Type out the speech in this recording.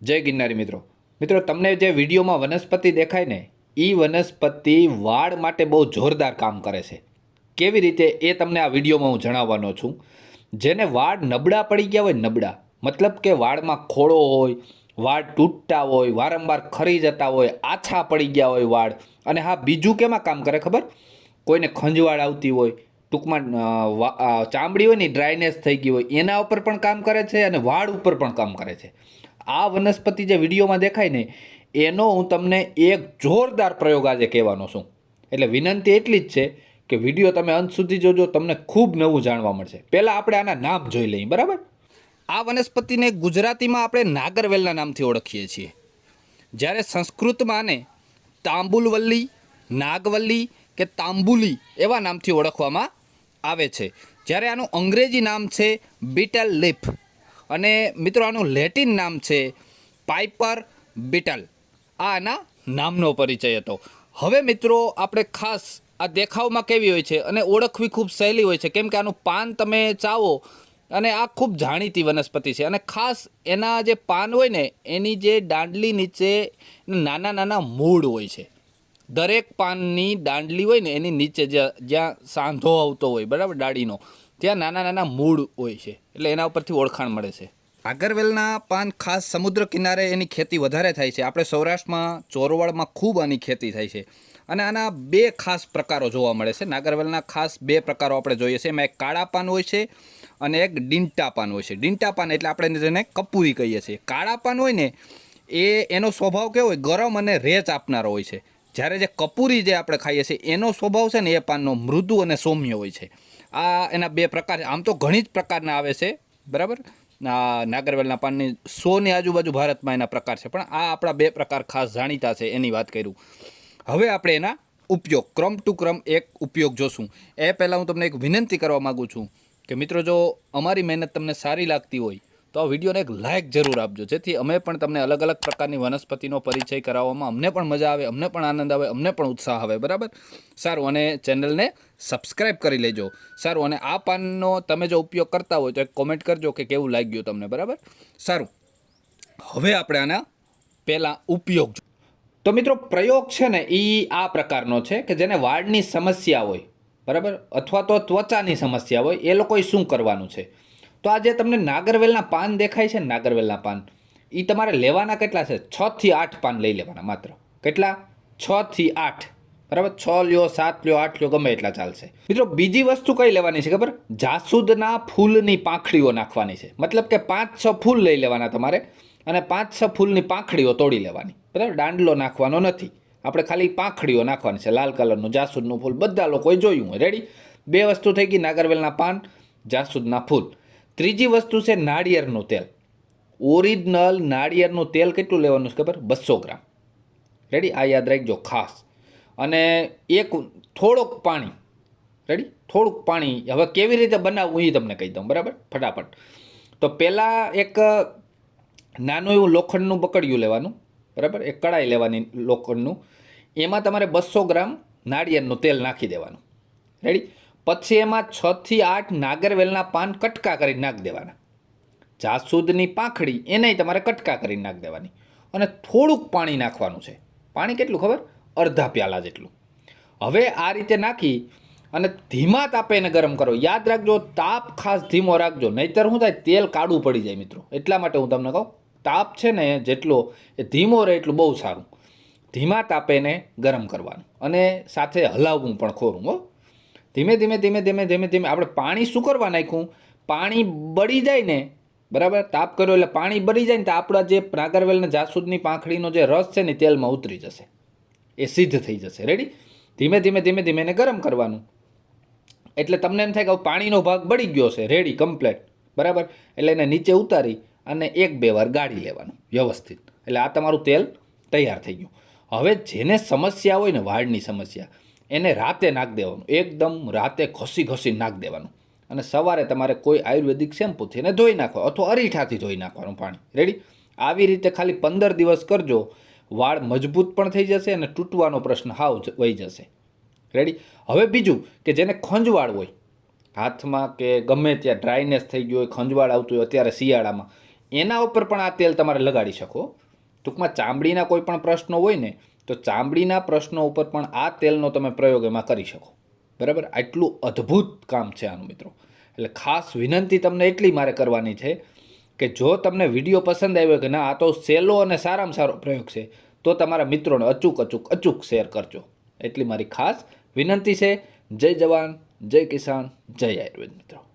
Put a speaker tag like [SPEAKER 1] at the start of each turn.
[SPEAKER 1] જય ગિરનારી મિત્રો. મિત્રો, તમને જે વિડીયોમાં વનસ્પતિ દેખાય ને એ વનસ્પતિ વાળ માટે બહુ જોરદાર કામ કરે છે. કેવી રીતે એ તમને આ વિડીયોમાં હું જણાવવાનો છું. જેને વાળ નબળા પડી ગયા હોય, નબળા. મતલબ કે વાળમાં ખોળો હોય, વાળ તૂટતા હોય, વારંવાર ખરી જતા હોય, આછા પડી ગયા હોય વાળ. અને હા, બીજું કેમાં કામ કરે ખબર? કોઈને ખંજવાળ આવતી હોય, ટૂંકમાં ચામડી હોય ને ડ્રાયનેસ થઈ ગઈ હોય, એના ઉપર પણ કામ કરે છે અને વાળ ઉપર પણ કામ કરે છે. આ વનસ્પતિ જે વિડીયોમાં દેખાય ને, એનો હું તમને એક જોરદાર પ્રયોગ આજે કહેવાનો છું. એટલે વિનંતી એટલી જ છે કે વીડિયો તમે અંત સુધી જોજો, તમને ખૂબ નવું જાણવા મળશે. પહેલાં આપણે આના નામ જોઈ લઈએ, બરાબર? આ વનસ્પતિને ગુજરાતીમાં આપણે નાગરવેલના નામથી ઓળખીએ છીએ. જ્યારે સંસ્કૃતમાં આને તાંબુલવલ્લી, નાગવલ્લી કે તાંબુલી એવા નામથી ઓળખવામાં આવે છે. જ્યારે આનું અંગ્રેજી નામ છે બીટલ લીફ અને મિત્રો, આનું લેટિન નામ છે પાઇપર બીટલ. આ આના નામનો પરિચય હતો. હવે મિત્રો, આપણે ખાસ આ દેખાવમાં કેવી હોય છે અને ઓળખવી ખૂબ સહેલી હોય છે. કેમ કે આનું પાન તમે ચાવો અને આ ખૂબ જાણીતી વનસ્પતિ છે. અને ખાસ એના જે પાન હોય ને, એની જે દાંડલી નીચે નાના નાના મૂળ હોય છે. દરેક પાનની દાંડલી હોય ને, એની નીચે જ્યાં સાંધો આવતો હોય, બરાબર? ડાળીનો. ત્યાં નાના નાના મૂળ હોય છે, એટલે એના ઉપરથી ઓળખાણ મળે છે. આગરવેલના પાન ખાસ સમુદ્ર કિનારે એની ખેતી વધારે થાય છે. આપણે સૌરાષ્ટ્રમાં, ચોરવાડમાં ખૂબ આની ખેતી થાય છે. અને આના બે ખાસ પ્રકારો જોવા મળે છે. નાગરવેલના ખાસ બે પ્રકારો આપણે જોઈએ છે એમાં એક કાળા પાન હોય છે અને એક ડીંટા પાન હોય છે. ડીંટા પાન એટલે આપણે જેને કપૂરી કહીએ છીએ. કાળા પાન હોય ને, એ એનો સ્વભાવ કેવો હોય? ગરમ અને રેચ આપનારો હોય છે. જ્યારે જે કપૂરી જે આપણે ખાઈએ છીએ, એનો સ્વભાવ છે ને એ પાનનો મૃદુ અને સૌમ્ય હોય છે. આ એના બે પ્રકાર આમ તો ઘણી જ પ્રકારના આવે છે, બરાબર? નાગરવેલના પાનની સોની આજુબાજુ ભારતમાં એના પ્રકાર છે, પણ આ આપણા બે પ્રકાર ખાસ જાણીતા છે એની વાત કર્યું હવે આપણે એના ઉપયોગ, ક્રમ ટુ ક્રમ એક ઉપયોગ જોશું. એ પહેલાં હું તમને એક વિનંતી કરવા માગું છું કે મિત્રો, જો અમારી મહેનત તમને સારી લાગતી હોય તો આ વિડીયોને એક લાઇક જરૂર આપજો. જેથી અમે પણ તમને અલગ અલગ પ્રકારની વનસ્પતિનો પરિચય કરાવવામાં અમને પણ મજા આવે, અમને પણ આનંદ આવે, અમને પણ ઉત્સાહ આવે. બરાબર? સારું, અને ચેનલને સબસ્ક્રાઈબ કરી લેજો. સારું, અને આ પાનનો તમે જો ઉપયોગ કરતા હોય તો એક કોમેન્ટ કરજો કે કેવું લાગ્યું તમને. બરાબર? સારું. હવે આપણે આના પહેલાં ઉપયોગ તો મિત્રો, પ્રયોગ છે ને એ આ પ્રકારનો છે કે જેને વાળની સમસ્યા હોય. બરાબર? અથવા તો ત્વચાની સમસ્યા હોય. એ લોકોએ શું કરવાનું છે? તો આ જે તમને નાગરવેલના પાન દેખાય છે નાગરવેલના પાન એ તમારે લેવાના કેટલા છે? છ થી આઠ પાન લઈ લેવાના માત્ર. કેટલા? છ થી આઠ. બરાબર? છ લ્યો, સાત લ્યો, આઠ લ્યો, ગમે એટલા ચાલશે. મિત્રો, બીજી વસ્તુ કઈ લેવાની છે ખબર? જાસૂદના ફૂલની પાંખડીઓ નાખવાની છે. મતલબ કે પાંચ, છ ફૂલ લઈ લેવાના તમારે અને પાંચ, છ ફૂલની પાંખડીઓ તોડી લેવાની. બરાબર? દાંડલો નાખવાનો નથી. આપણે ખાલી પાંખડીઓ નાખવાની છે. લાલ કલરનું, જાસૂદનું ફૂલ. બધા લોકોએ જોયું હોય. રેડી બે વસ્તુ થઈ ગઈ નાગરવેલના પાન, જાસૂદના ફૂલ. ત્રીજી વસ્તુ છે નાળિયેરનું તેલ. ઓરિજિનલ નાળિયેરનું તેલ કેટલું લેવાનું છે ખબર? બસો ગ્રામ. રેડી આ યાદ રાખજો, ખાસ. અને એક થોડોક પાણી. રેડી થોડુંક પાણી. હવે કેવી રીતે બનાવવું એ તમને કહી દઉં, બરાબર? ફટાફટ. તો પહેલાં એક નાનું એવું લોખંડનું બકડિયું લેવાનું, બરાબર? એક કડાઈ લેવાની લોખંડનું. એમાં તમારે બસો ગ્રામ નાળિયેરનું તેલ નાખી દેવાનું. રેડી પછી એમાં છથી આઠ નાગરવેલના પાન કટકા કરી નાખી દેવાના. જાસૂદની પાંખડી એને તમારે કટકા કરી નાખી દેવાની. અને થોડુંક પાણી નાખવાનું છે. પાણી કેટલું ખબર? અડધા પ્યાલા જેટલું. હવે આ રીતે નાખી અને ધીમા તાપે એને ગરમ કરો. યાદ રાખજો, તાપ ખાસ ધીમો રાખજો. નહીતર શું થાય? તેલ કાળું પડી જાય મિત્રો. એટલા માટે હું તમને કહું, તાપ છે ને જેટલો એ ધીમો રહે એટલું બહુ સારું. ધીમા તાપે એને ગરમ કરવાનું. અને સાથે હલાવવું પણ ખોરું, હો. ધીમે ધીમે ધીમે ધીમે ધીમે ધીમે આપણે પાણી શું કરવા નાખ્યું? પાણી બળી જાય ને, બરાબર? તાપ કર્યો એટલે પાણી બળી જાય ને તો આપણા જે નાગરવેલને જાસૂદની પાંખડીનો જે રસ છે ને તેલમાં ઉતરી જશે. એ સિદ્ધ થઈ જશે. રેડી ધીમે ધીમે ધીમે ધીમે એને ગરમ કરવાનું. એટલે તમને એમ થાય કે પાણીનો ભાગ બળી ગયો છે. રેડી કમ્પ્લેટ બરાબર? એટલે એને નીચે ઉતારી અને એક બે વાર ગાળી લેવાનું. વ્યવસ્થિત. એટલે આ તમારું તેલ તૈયાર થઈ ગયું. હવે જેને સમસ્યા હોય ને વાળની સમસ્યા એને રાતે નાખ દેવાનું. એકદમ રાતે ઘસી ઘસી નાખ દેવાનું. અને સવારે તમારે કોઈ આયુર્વેદિક શેમ્પૂથી એને ધોઈ નાખો અથવા અરીઠાથી ધોઈ નાખવાનું પાણી. રેડી આવી રીતે ખાલી પંદર દિવસ કરજો. વાળ મજબૂત પણ થઈ જશે અને તૂટવાનો પ્રશ્ન હાવ વહી જશે. રેડી હવે બીજું કે જેને ખંજવાળ હોય, હાથમાં કે ગમે ત્યાં ડ્રાયનેસ થઈ ગયું હોય, ખંજવાળ આવતું હોય અત્યારે શિયાળામાં, એના ઉપર પણ આ તેલ તમારે લગાડી શકો ટૂંકમાં ચામડીના કોઈ પણ પ્રશ્નો હોય ને તો ચામડીના પ્રશ્નો ઉપર પણ આ તેલનો તમે પ્રયોગ એમાં કરી શકો. બરાબર? આટલું અદ્ભુત કામ છે આનું મિત્રો. એટલે ખાસ વિનંતી તમને એટલી મારે કરવાની છે કે જો તમને વીડિયો પસંદ આવ્યો કે ના, આ તો સહેલો અને સારામાં સારો પ્રયોગ છે, તો તમારા મિત્રોને અચૂક અચૂક અચૂક શેર કરજો. એટલી મારી ખાસ વિનંતી છે. જય જવાન, જય કિસાન, જય આયુર્વેદ મિત્રો.